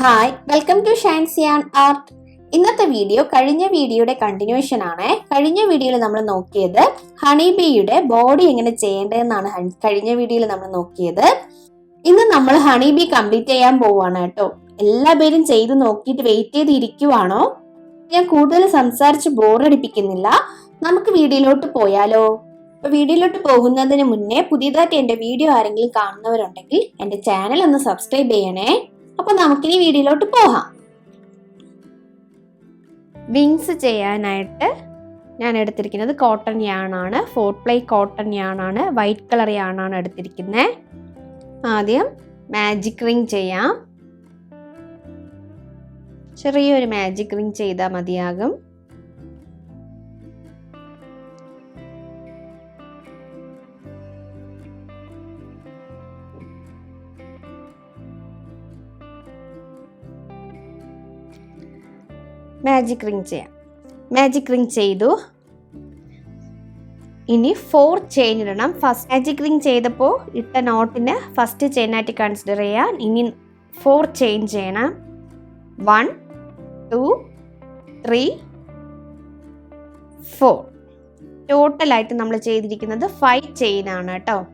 Hi welcome to Shancy and art ഇന്നത്തെ video കഴിഞ്ഞ വീഡിയോയുടെ കണ്ടിന്യൂഷൻ ആണ്. കഴിഞ്ഞ വീഡിയോയിൽ നമ്മൾ നോക്കിയത് ഹണി ബീയുടെ ബോഡി എങ്ങനെ ചെയ്യേണ്ടതെന്നാണ് കഴിഞ്ഞ വീഡിയോയിൽ നമ്മൾ നോക്കിയത്. ഇന്ന് നമ്മൾ ഹണി ബീ കംപ്ലീറ്റ് ചെയ്യാൻ പോവാണ് കേട്ടോ. എല്ലാ പേരും ചെയ്ത് നോക്കിയിട്ട് വെയിറ്റ് ചെയ്തിരിക്കുവാണോ ഞാൻ കൂടുതൽ സംസാരിച്ച് ബോറടിപ്പിക്കുന്നില്ല നമുക്ക് വീഡിയോയിലോട്ട് പോയാലോ? അപ്പൊ വീഡിയോയിലോട്ട് പോകുന്നതിന് മുന്നേ പുതിയതായിട്ട് എന്റെ വീഡിയോ ആരെങ്കിലും കാണുന്നവരുണ്ടെങ്കിൽ എന്റെ ചാനൽ ഒന്ന് സബ്സ്ക്രൈബ് ചെയ്യണേ. അപ്പൊ നമുക്കിനി വീഡിയോയിലോട്ട് പോകാം. വിങ്സ് ചെയ്യാനായിട്ട് ഞാൻ എടുത്തിരിക്കുന്നത് കോട്ടൺ യാണാണ്. ഫോർ പ്ലൈ കോട്ടൺ യാണാണ്. വൈറ്റ് കളർ യാണാണ് എടുത്തിരിക്കുന്നത് ആദ്യം മാജിക് റിങ് ചെയ്യാം. ചെറിയൊരു മാജിക് റിങ് ചെയ്താൽ മതിയാകും. മാജിക് റിങ് ചെയ്യാം. മാജിക് റിങ് ചെയ്തു. ഇനി ഫോർ ചെയിൻ ഇടണം. ഫസ്റ്റ് മാജിക് റിങ് ചെയ്തപ്പോൾ ഇട്ട നോട്ടിന് ഫസ്റ്റ് ചെയിനായിട്ട് കൺസിഡർ ചെയ്യാം. ഇനി ഫോർ ചെയിൻ ചെയ്യണം. വൺ ടു ത്രീ ഫോർ ടോട്ടലായിട്ട് നമ്മൾ ചെയ്തിരിക്കുന്നത് ഫൈവ് ചെയിൻ ആണ് കേട്ടോ.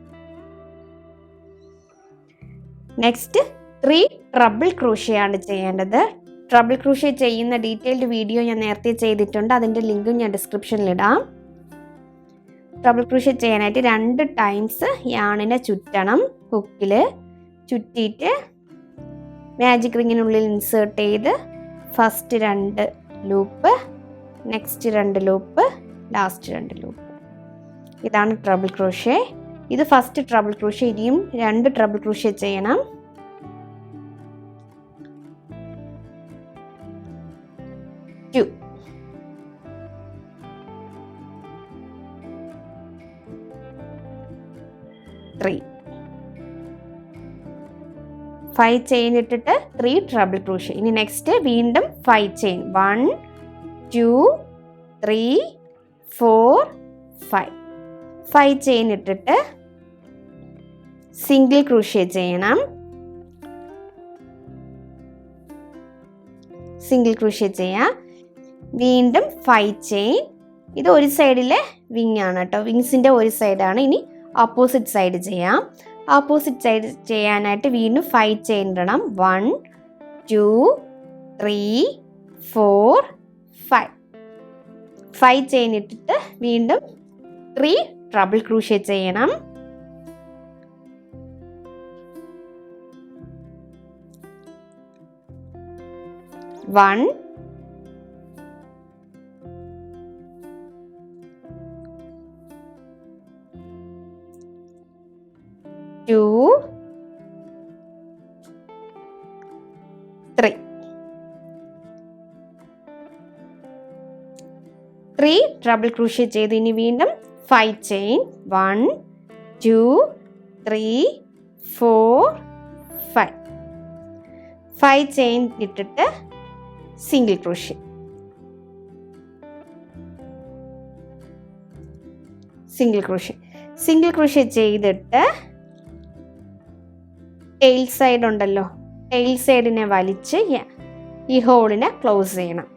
നെക്സ്റ്റ് ത്രീ ട്രബിൾ ക്രൂഷയാണ് ചെയ്യേണ്ടത്. ട്രബിൾ ക്രൂഷ്യ ചെയ്യുന്ന ഡീറ്റെയിൽഡ് വീഡിയോ ഞാൻ നേരത്തെ ചെയ്തിട്ടുണ്ട്. അതിന്റെ ലിങ്കും ഞാൻ ഡിസ്ക്രിപ്ഷനിലിടാം ട്രബിൾ ക്രൂഷ്യ ചെയ്യാനായിട്ട് രണ്ട് ടൈംസ് യാണിനെ ചുറ്റണം. ഹുക്കിൽ ചുറ്റിയിട്ട് മാജിക് റിങ്ങിനുള്ളിൽ ഇൻസേർട്ട് ചെയ്ത് ഫസ്റ്റ് രണ്ട് ലൂപ്പ് നെക്സ്റ്റ് രണ്ട് ലൂപ്പ് ലാസ്റ്റ് രണ്ട് ലൂപ്പ് ഇതാണ് ട്രബിൾ ക്രൂഷ്യ ഇത് ഫസ്റ്റ് ട്രബിൾ ക്രൂഷ്യ ഇനിയും രണ്ട് ട്രബിൾ ക്രൂഷ്യ ചെയ്യണം. Two. ത്രീ ഫൈവ് ചെയിൻ ഇട്ടിട്ട് ത്രീ ട്രബിൾ ക്രൂഷ് ഇനി നെക്സ്റ്റ് വീണ്ടും five chain one two three four five five chain ഇട്ടിട്ട് സിംഗിൾ ക്രൂഷ്യ ചെയ്യണം. സിംഗിൾ ക്രൂഷ്യ ചെയ്യാം. വീണ്ടും ഫൈവ് ചെയിൻ ഇത് ഒരു സൈഡിലെ വിങ് ആണ് കേട്ടോ. വിങ്സിന്റെ ഒരു സൈഡാണ് ഇനി ഓപ്പോസിറ്റ് സൈഡ് ചെയ്യാം. ഓപ്പോസിറ്റ് സൈഡ് ചെയ്യാനായിട്ട് വീണ്ടും ഫൈവ് ചെയിൻ ഇടണം. One two three four five five chain ഇട്ടിട്ട് വീണ്ടും ത്രീ ട്രബിൾ ക്രൂഷ്യ ചെയ്യണം. One two three. Three treble crochet ചെയ്ത് ഇനി വീണ്ടും five chain. One two three four five. Five chain ഇട്ടിട്ട് single crochet. Single crochet. Single crochet ചെയ്തിട്ട് tail side ഉണ്ടല്ലോ. Tail സൈഡിനെ വലിച്ച് ഈ ഹോളിനെ ക്ലോസ് ചെയ്യണം.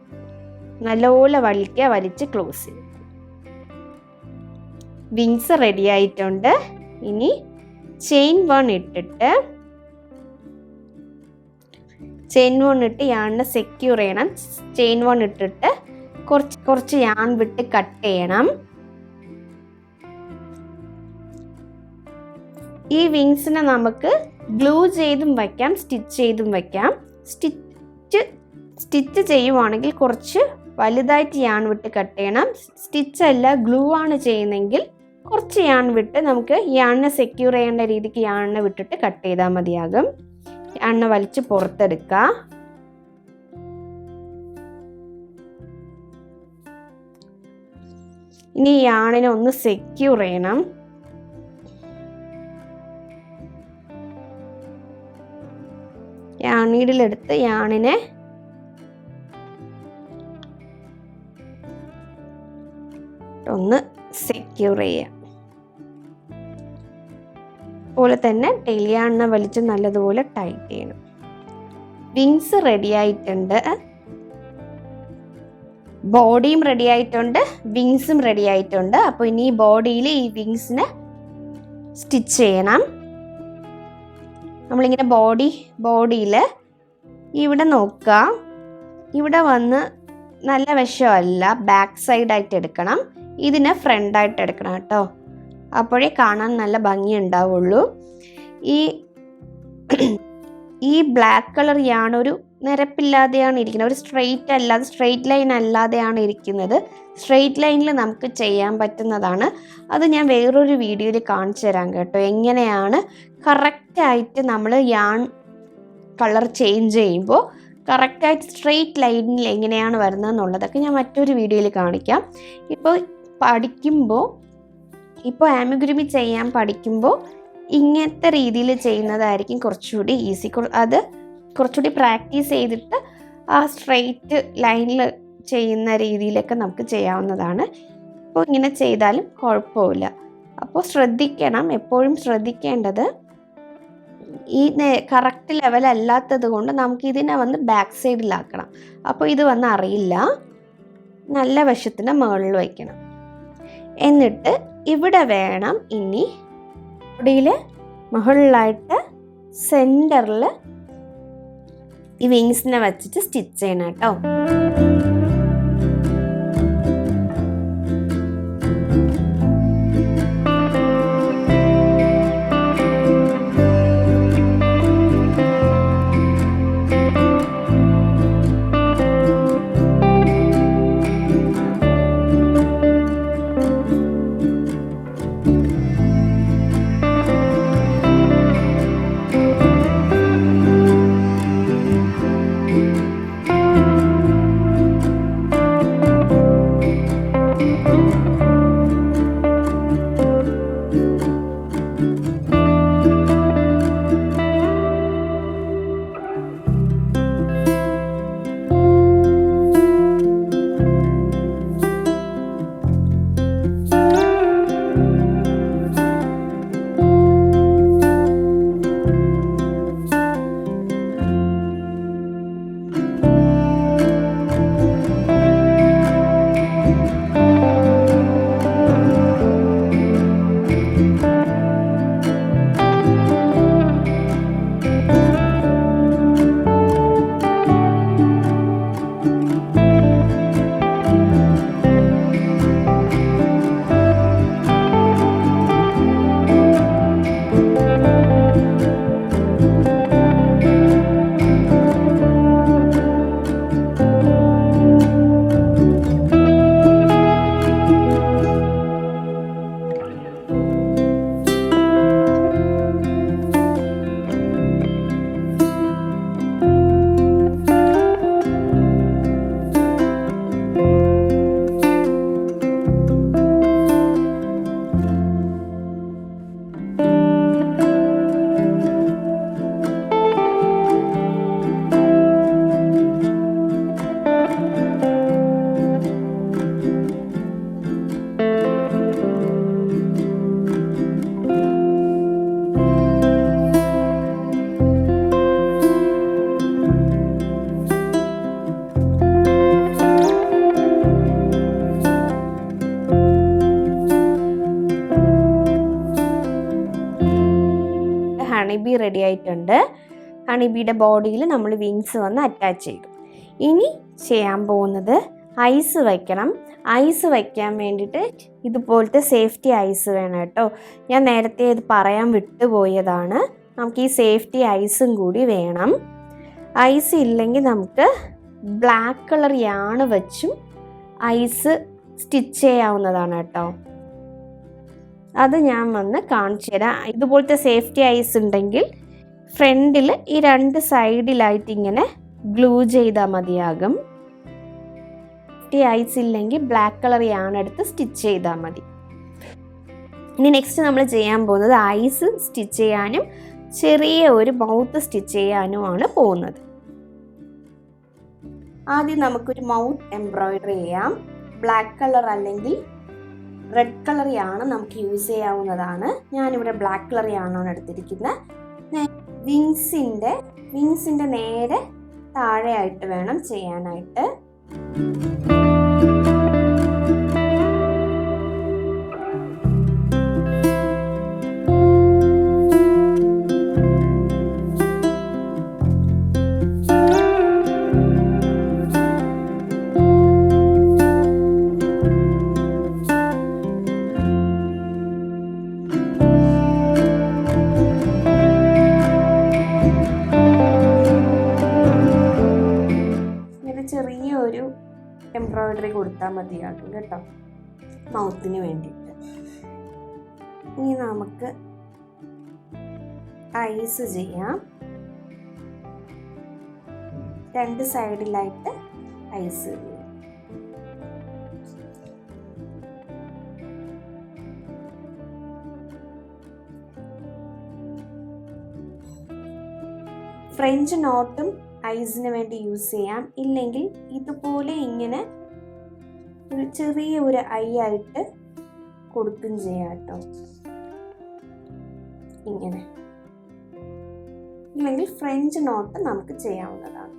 നല്ലപോലെ വലിക്കുക വലിച്ച് ക്ലോസ് ചെയ്യും വിങ്സ് റെഡി ആയിട്ടുണ്ട്. ഇനി ചെയിൻ വൺ ഇട്ടിട്ട് ചെയിൻ വൺ ഇട്ട് യാണിനെ സെക്യൂർ ചെയ്യണം. ചെയിൻ വൺ ഇട്ടിട്ട് കുറച്ച് കുറച്ച് യാൺ വിട്ട് കട്ട് ചെയ്യണം. ഈ വിങ്സിനെ നമുക്ക് ഗ്ലൂ ചെയ്തും വയ്ക്കാം സ്റ്റിച്ച് ചെയ്തും വയ്ക്കാം. സ്റ്റിച്ച് സ്റ്റിച്ച് ചെയ്യുവാണെങ്കിൽ കുറച്ച് വലുതായിട്ട് യാൺ വിട്ട് കട്ട് ചെയ്യണം. സ്റ്റിച്ച് അല്ല ഗ്ലൂ ആണ് ചെയ്യുന്നതെങ്കിൽ കുറച്ച് യാൺ വിട്ട് നമുക്ക് യാണിനെ സെക്യൂർ ചെയ്യേണ്ട രീതിക്ക് യാണിനെ വിട്ടിട്ട് കട്ട് ചെയ്താൽ മതിയാകും. യാണിനെ വലിച്ച് പുറത്തെടുക്കുക. ഇനി യാണിനെ ഒന്ന് സെക്യൂർ ചെയ്യണം. യാണീഡിലെടുത്ത് യാണിനെ ഒന്ന് സെക്യൂർ ചെയ്യാം. അതുപോലെ തന്നെ ടെലിയാണിനെ വലിച്ച് നല്ലതുപോലെ ടൈറ്റ് ചെയ്യണം. വിങ്സ് റെഡി ആയിട്ടുണ്ട്. ബോഡിയും റെഡി ആയിട്ടുണ്ട്. വിങ്സും റെഡി ആയിട്ടുണ്ട്. അപ്പോൾ ഇനി ബോഡിയിൽ ഈ വിങ്സിനെ സ്റ്റിച്ച് ചെയ്യണം. നമ്മളിങ്ങനെ ബോഡി ബോഡിയിൽ ഇവിടെ നോക്കുക. ഇവിടെ വന്ന് നല്ല വശമല്ല ബാക്ക് സൈഡായിട്ട് എടുക്കണം. ഇതിനെ ഫ്രണ്ടായിട്ട് എടുക്കണം കേട്ടോ. അപ്പോഴേ കാണാൻ നല്ല ഭംഗി ഉണ്ടാവുള്ളൂ. ഈ ഈ ബ്ലാക്ക് കളർ യാൺ ഒരു നിരപ്പില്ലാതെയാണ് ഇരിക്കുന്നത്. ഒരു സ്ട്രെയിറ്റ് അല്ലാതെ സ്ട്രെയിറ്റ് ലൈൻ അല്ലാതെയാണ് ഇരിക്കുന്നത്. സ്ട്രെയിറ്റ് ലൈനിൽ നമുക്ക് ചെയ്യാൻ പറ്റുന്നതാണ്. അത് ഞാൻ വേറൊരു വീഡിയോയിൽ കാണിച്ചു തരാം കേട്ടോ. എങ്ങനെയാണ് കറക്റ്റായിട്ട് നമ്മൾ യാൺ കളർ ചേഞ്ച് ചെയ്യുമ്പോൾ കറക്റ്റായിട്ട് സ്ട്രെയിറ്റ് ലൈനിൽ എങ്ങനെയാണ് വരുന്നത് എന്നുള്ളതൊക്കെ ഞാൻ മറ്റൊരു വീഡിയോയിൽ കാണിക്കാം. ഇപ്പോൾ പഠിക്കുമ്പോൾ ഇപ്പോൾ ആമിഗുരുമി ചെയ്യാൻ പഠിക്കുമ്പോൾ ഇങ്ങനത്തെ രീതിയിൽ ചെയ്യുന്നതായിരിക്കും കുറച്ചുകൂടി ഈസി അത് കുറച്ചുകൂടി പ്രാക്ടീസ് ചെയ്തിട്ട് ആ സ്ട്രെയിറ്റ് ലൈനിൽ ചെയ്യുന്ന രീതിയിലൊക്കെ നമുക്ക് ചെയ്യാവുന്നതാണ്. അപ്പോൾ ഇങ്ങനെ ചെയ്താലും കുഴപ്പമില്ല. അപ്പോൾ ശ്രദ്ധിക്കണം. എപ്പോഴും ശ്രദ്ധിക്കേണ്ടത് ഈ കറക്റ്റ് ലെവൽ അല്ലാത്തത് കൊണ്ട് നമുക്ക് ഇതിനെ വന്ന് ബാക്ക് സൈഡിലാക്കണം അപ്പോൾ ഇത് വന്ന് അറിയില്ല. നല്ല വശത്തിന് മുകളിൽ വയ്ക്കണം. എന്നിട്ട് ഇവിടെ വേണം ഇനി ബോഡിയിൽ മുകളിലായിട്ട് സെന്ററിൽ ഈ വിങ്സിനെ വച്ചിട്ട് സ്റ്റിച്ച് ചെയ്യണം കേട്ടോ. ഹണിബിയുടെ ബോഡിയിൽ നമ്മൾ വിങ്സ് വന്ന് അറ്റാച്ച് ചെയ്തു. ഇനി ചെയ്യാൻ പോകുന്നത് ഐസ് വയ്ക്കണം ഐസ് വയ്ക്കാൻ വേണ്ടിയിട്ട് ഇതുപോലത്തെ സേഫ്റ്റി ഐസ് വേണം കേട്ടോ. ഞാൻ നേരത്തെ ഇത് പറയാൻ വിട്ടുപോയതാണ്. നമുക്ക് ഈ സേഫ്റ്റി ഐസും കൂടി വേണം. ഐസ് ഇല്ലെങ്കിൽ നമുക്ക് ബ്ലാക്ക് കളർ യാണ് വെച്ചും ഐസ് സ്റ്റിച്ച് ചെയ്യാവുന്നതാണ് കേട്ടോ. അത് ഞാൻ വന്ന് കാണിച്ചു തരാം ഇതുപോലത്തെ സേഫ്റ്റി ഐസ് ഉണ്ടെങ്കിൽ ഫ്രണ്ടിൽ ഈ രണ്ട് സൈഡിലായിട്ട് ഇങ്ങനെ ഗ്ലൂ ചെയ്താൽ മതിയാകും. സേഫ്റ്റി ഐസ് ഇല്ലെങ്കിൽ ബ്ലാക്ക് കളർ എടുത്ത് സ്റ്റിച്ച് ചെയ്താൽ മതി. ഇനി നെക്സ്റ്റ് നമ്മൾ ചെയ്യാൻ പോകുന്നത് ഐസ് സ്റ്റിച്ച് ചെയ്യാനും ചെറിയ ഒരു മൗത്ത് സ്റ്റിച്ച് ചെയ്യാനുമാണ് പോകുന്നത്. ആദ്യം നമുക്കൊരു മൗത്ത് എംബ്രോയിഡറി ചെയ്യാം. ബ്ലാക്ക് കളർ അല്ലെങ്കിൽ റെഡ് കളർ യാണ് നമുക്ക് യൂസ് ചെയ്യാവുന്നതാണ്. ഞാനിവിടെ ബ്ലാക്ക് കളർ യാണാണ് എടുത്തിരിക്കുന്നത്. വിങ്സിന്റെ വിങ്സിന്റെ നേരെ താഴെയായിട്ട് വേണം ചെയ്യാനായിട്ട്. മതിയാകും കേട്ടോ. മൗത്തിന് വേണ്ടിയിട്ട്. ഇനി നമുക്ക് ഐസ് ചെയ്യാം. രണ്ട് സൈഡിലായിട്ട് ഐസ് ഫ്രഞ്ച് നോട്ടും ഐസിന് വേണ്ടി യൂസ് ചെയ്യാം. ഇല്ലെങ്കിൽ ഇതുപോലെ ഇങ്ങനെ ഒരു ചെറിയ ഒരു ഐ ആയിട്ട് കൊടുക്കും ചെയ്യാം കേട്ടോ. ഇങ്ങനെ. ഇല്ലെങ്കിൽ ഫ്രഞ്ച് നോട്ട് നമുക്ക് ചെയ്യാവുന്നതാണ്.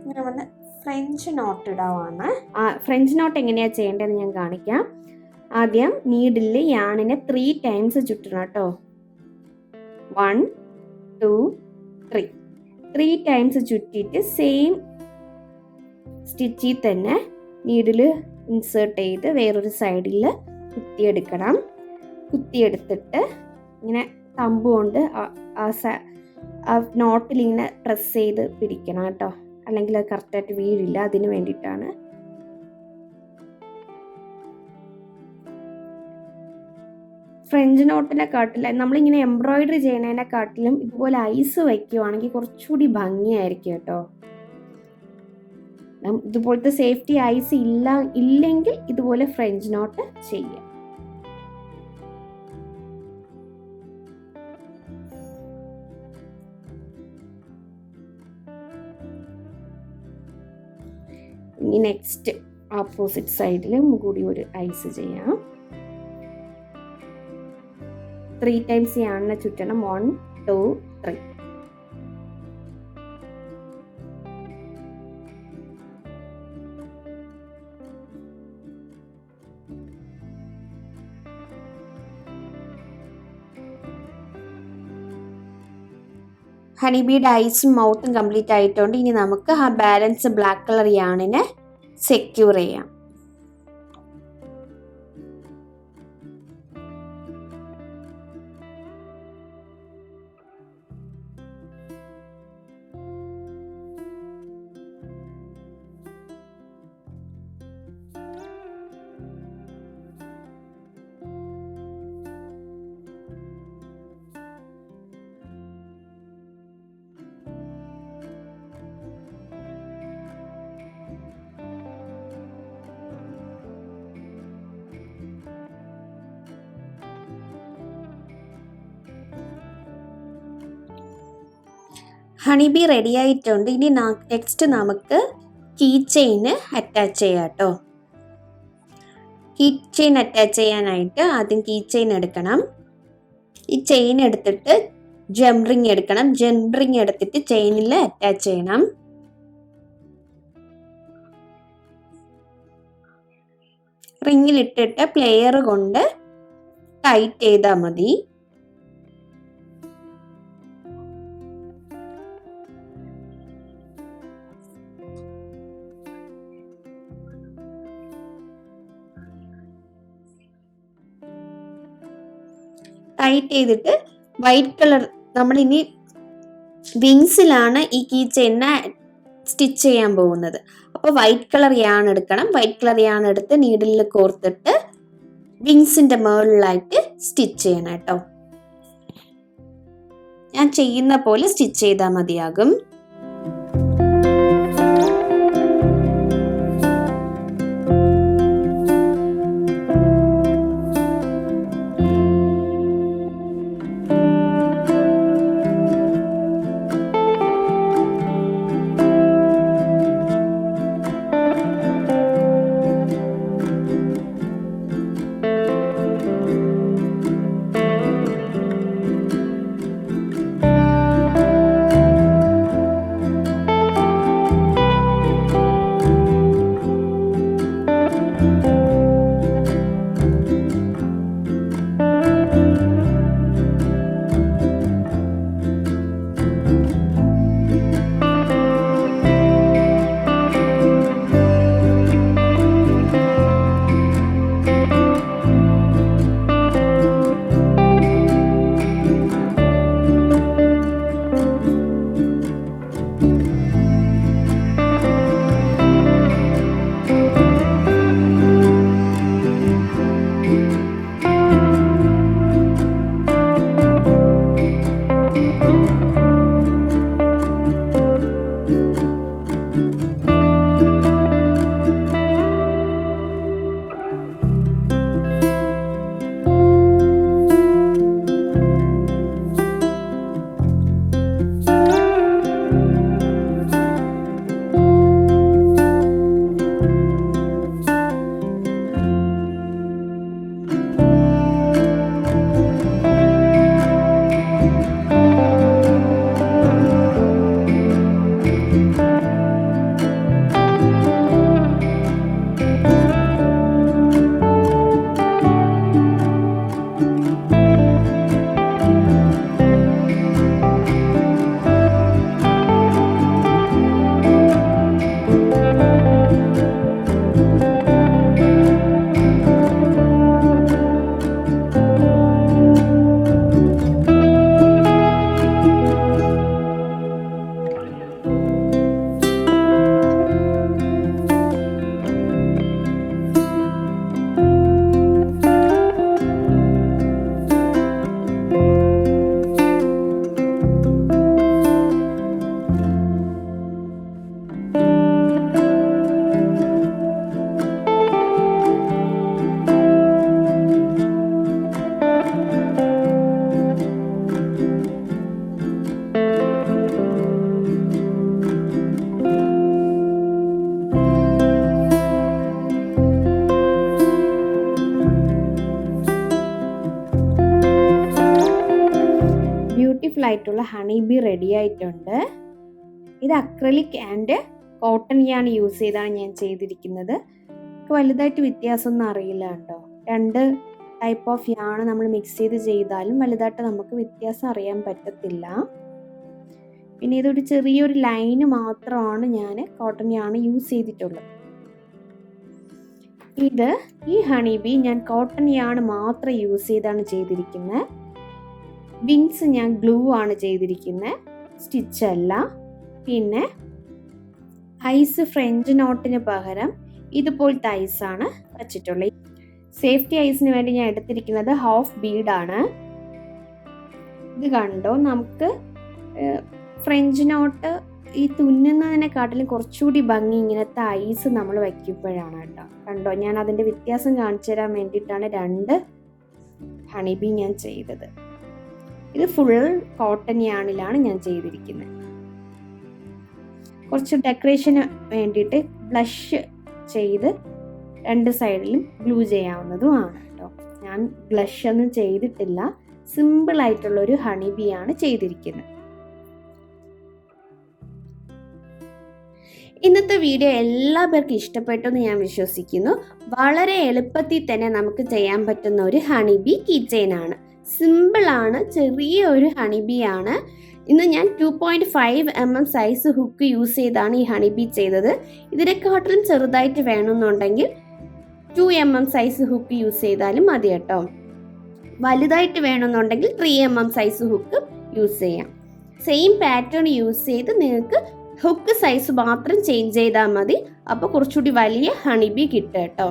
ഇങ്ങനെ വന്ന് ഫ്രഞ്ച് നോട്ട് ഇടാവാണ്. ഫ്രഞ്ച് നോട്ട് എങ്ങനെയാ ചെയ്യേണ്ടതെന്ന് ഞാൻ കാണിക്കാം. ആദ്യം നീഡിൽ യാണിനെ ത്രീ ടൈംസ് ചുറ്റണം കേട്ടോ. One two three three times ചുറ്റിയിട്ട് same സ്റ്റിച്ചിൽ തന്നെ നീഡിൽ ഇൻസേർട്ട് ചെയ്ത് വേറൊരു സൈഡിൽ കുത്തിയെടുക്കണം കുത്തിയെടുത്തിട്ട് ഇങ്ങനെ തമ്പ് കൊണ്ട് ആ- നോട്ടിൽ ഇങ്ങനെ പ്രസ് ചെയ്ത് പിടിക്കണം കേട്ടോ. അല്ലെങ്കിൽ അത് കറക്റ്റായിട്ട് വീഴില്ല. അതിന് വേണ്ടിയിട്ടാണ് ഫ്രഞ്ച് നോട്ടിനെ കാട്ടില്ല നമ്മളിങ്ങനെ എംബ്രോയിഡറി ചെയ്യണതിനെ കാട്ടിലും ഇതുപോലെ ഐസ് വയ്ക്കുവാണെങ്കിൽ കുറച്ചുകൂടി ഭംഗിയായിരിക്കും കേട്ടോ. ഇതുപോലത്തെ സേഫ്റ്റി ഐസ് ഇല്ല ഇല്ലെങ്കിൽ ഇതുപോലെ ഫ്രഞ്ച് നോട്ട് ചെയ്യാം. ഇനി നെക്സ്റ്റ് ഓപ്പോസിറ്റ് സൈഡിലും കൂടി ഒരു ഐസ് ചെയ്യാം. ത്രീ ടൈംസ് യാണിനെ ചുറ്റണം. വൺ ടു ത്രീ ഹണിബീഡ് ഐസും മൗത്തും കംപ്ലീറ്റ് ആയിട്ടുണ്ട്. ഇനി നമുക്ക് ആ ബാലൻസ് ബ്ലാക്ക് കളർ യാണിനെ സെക്യൂർ ചെയ്യാം. ഹണിബി റെഡി ആയിട്ടുണ്ട്. ഇനി നെക്സ്റ്റ് നമുക്ക് കീ ചെയിന് അറ്റാച്ച് ചെയ്യാം കേട്ടോ. കീ ചെയിൻ അറ്റാച്ച് ചെയ്യാനായിട്ട് ആദ്യം കീ ചെയിൻ എടുക്കണം. ഈ ചെയിൻ എടുത്തിട്ട് ജംറിങ് എടുക്കണം. ജംറിങ് എടുത്തിട്ട് ചെയിനിൽ അറ്റാച്ച് ചെയ്യണം. റിങ്ങിലിട്ടിട്ട് പ്ലെയർ കൊണ്ട് ടൈറ്റ് ചെയ്താൽ മതി. ടൈറ്റ് ചെയ്തിട്ട് വൈറ്റ് കളർ നമ്മൾ ഇനി വിങ്സിലാണ് ഈ കീ ചെയിനെ സ്റ്റിച്ച് ചെയ്യാൻ പോകുന്നത്. അപ്പോൾ വൈറ്റ് കളർ യാൺ എടുക്കണം. വൈറ്റ് കളർ യാൺ എടുത്ത് നീഡിലിൽ കോർത്തിട്ട് വിങ്സിന്റെ മുകളിലായിട്ട് സ്റ്റിച്ച് ചെയ്യണം കേട്ടോ. ഞാൻ ചെയ്യുന്ന പോലെ സ്റ്റിച്ച് ചെയ്താൽ മതിയാകും. ആയിട്ടുള്ള ഹണി ബി റെഡി ആയിട്ടുണ്ട്. ഇത് acrylic and cotton yarn use ചെയ്താണ് ഞാൻ ചെയ്തിരിക്കുന്നത്. വലുതായിട്ട് വ്യത്യാസമൊന്നും അറിയില്ല കേട്ടോ. രണ്ട് ടൈപ്പ് ഓഫ് യാണ് നമ്മൾ മിക്സ് ചെയ്ത് ചെയ്താലും വലുതായിട്ട് നമുക്ക് വ്യത്യാസം അറിയാൻ പറ്റത്തില്ല. പിന്നെ ഇതൊരു ചെറിയൊരു ലൈന് മാത്രമാണ് ഞാൻ കോട്ടൺ യാണ് യൂസ് ചെയ്തിട്ടുള്ളത്. ഇത് ഈ ഹണി ബി ഞാൻ കോട്ടൺ യാണ് മാത്രം യൂസ് ചെയ്താണ് ചെയ്തിരിക്കുന്നത്. വിങ്സ് ഞാൻ ഗ്ലൂ ആണ് ചെയ്തിരിക്കുന്നത് സ്റ്റിച്ച് അല്ല. പിന്നെ ഐസ് ഫ്രഞ്ച് നോട്ടിന് പകരം ഇതുപോലത്തെ ഐസാണ് വച്ചിട്ടുള്ളത്. സേഫ്റ്റി ഐസിന് വേണ്ടി ഞാൻ എടുത്തിരിക്കുന്നത് ഹാഫ് ബീഡാണ് ഇത് കണ്ടോ? നമുക്ക് ഫ്രഞ്ച് നോട്ട് ഈ തുന്നുന്നതിനെക്കാട്ടിലും കുറച്ചുകൂടി ഭംഗി ഇങ്ങനത്തെ ഐസ് നമ്മൾ വയ്ക്കുമ്പോഴാണ് കേട്ടോ. കണ്ടോ? ഞാൻ അതിന്റെ വ്യത്യാസം കാണിച്ചു തരാൻ വേണ്ടിയിട്ടാണ് രണ്ട് ഹണിബി ഞാൻ ചെയ്തത്. ഇത് ഫുൾ കോട്ടൺ യാണിലാണ് ഞാൻ ചെയ്തിരിക്കുന്നത്. കുറച്ച് ഡെക്കറേഷന് വേണ്ടിയിട്ട് ബ്ലഷ് ചെയ്ത് രണ്ട് സൈഡിലും ഗ്ലൂ ചെയ്യാവുന്നതുമാണ് കേട്ടോ. ഞാൻ ബ്ലഷ് ഒന്നും ചെയ്തിട്ടില്ല. സിമ്പിൾ ആയിട്ടുള്ള ഒരു ഹണി ബി ആണ് ചെയ്തിരിക്കുന്നത്. ഇന്നത്തെ വീഡിയോ എല്ലാ പേർക്കും ഇഷ്ടപ്പെട്ടു എന്ന് ഞാൻ വിശ്വസിക്കുന്നു. വളരെ എളുപ്പത്തിൽ തന്നെ നമുക്ക് ചെയ്യാൻ പറ്റുന്ന ഒരു ഹണി ബി കീ ചെയിൻ ആണ്. സിമ്പിളാണ് ചെറിയ ഒരു ഹണി ബി ആണ്. ഇന്ന് ഞാൻ two point five M M size hook use ചെയ്താണ് ഈ ഹണി ബി ചെയ്തത്. ഇതിനെക്കാട്ടിലും ചെറുതായിട്ട് വേണമെന്നുണ്ടെങ്കിൽ two M M size hook use ചെയ്താലും മതി കേട്ടോ. വലുതായിട്ട് വേണമെന്നുണ്ടെങ്കിൽ three M M size hook use ചെയ്യാം. സെയിം പാറ്റേൺ യൂസ് ചെയ്ത് നിങ്ങൾക്ക് ഹുക്ക് സൈസ് മാത്രം ചേഞ്ച് ചെയ്താൽ മതി. അപ്പോൾ കുറച്ചുകൂടി വലിയ ഹണി ബി കിട്ടും കേട്ടോ.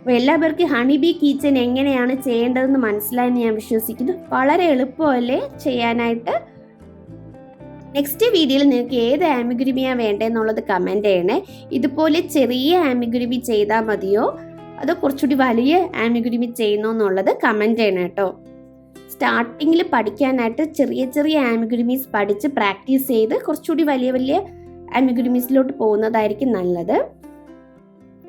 അപ്പോൾ എല്ലാവർക്കും ഹണി ബി കിച്ചൻ എങ്ങനെയാണ് ചെയ്യേണ്ടതെന്ന് മനസ്സിലായെന്ന് ഞാൻ വിശ്വസിക്കുന്നു. വളരെ എളുപ്പമല്ലേ ചെയ്യാനായിട്ട്? നെക്സ്റ്റ് വീഡിയോയിൽ നിങ്ങൾക്ക് ഏത് ആമിഗുരുമിയാണ് വേണ്ടതെന്നുള്ളത് കമന്റ് ചെയ്യണേ. ഇതുപോലെ ചെറിയ ആമിഗുരുമി ചെയ്താൽ മതിയോ? അതോ കുറച്ചുകൂടി വലിയ ആമിഗുരുമി ചെയ്യണോ എന്നുള്ളത് കമന്റ് ചെയ്യണം കേട്ടോ സ്റ്റാർട്ടിങ്ങിൽ പഠിക്കാനായിട്ട് ചെറിയ ചെറിയ ആമിഗുരുമീസ് പഠിച്ച് പ്രാക്ടീസ് ചെയ്ത് കുറച്ചുകൂടി വലിയ വലിയ ആമിഗുരുമീസിലോട്ട് പോകുന്നതായിരിക്കും നല്ലത്.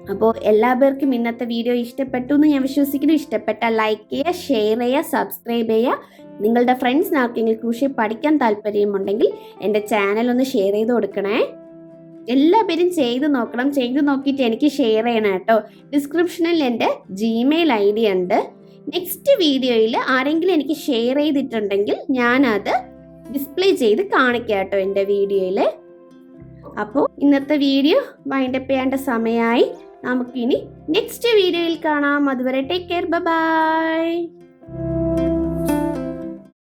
അപ്പോൾ എല്ലാവർക്കും ഇന്നത്തെ വീഡിയോ ഇഷ്ടപ്പെട്ടു എന്ന് ഞാൻ വിശ്വസിക്കുന്നു. ഇഷ്ടപ്പെട്ട ലൈക്ക് ചെയ്യുക ഷെയർ ചെയ്യുക സബ്സ്ക്രൈബ് ചെയ്യുക. നിങ്ങളുടെ ഫ്രണ്ട്സിന് ആർക്കെങ്കിലും കൃഷി പഠിക്കാൻ താല്പര്യമുണ്ടെങ്കിൽ എന്റെ ചാനൽ ഒന്ന് ഷെയർ ചെയ്ത് കൊടുക്കണേ. എല്ലാവരും ചെയ്ത് നോക്കണം. ചെയ്ത് നോക്കിയിട്ട് എനിക്ക് ഷെയർ ചെയ്യണം കേട്ടോ. ഡിസ്ക്രിപ്ഷനിൽ എന്റെ ജിമെയിൽ ഐ ഡി ഉണ്ട്. നെക്സ്റ്റ് വീഡിയോയിൽ ആരെങ്കിലും എനിക്ക് ഷെയർ ചെയ്തിട്ടുണ്ടെങ്കിൽ ഞാനത് ഡിസ്പ്ലേ ചെയ്ത് കാണിക്കാം കേട്ടോ എന്റെ വീഡിയോയിൽ. അപ്പോൾ ഇന്നത്തെ വീഡിയോ വൈൻഡപ്പ് ചെയ്യേണ്ട സമയമായി. നമുക്കിനി നെക്സ്റ്റ് വീഡിയോയിൽ കാണാം. അതുവരെ ടേക്ക് കെയർ ബൈ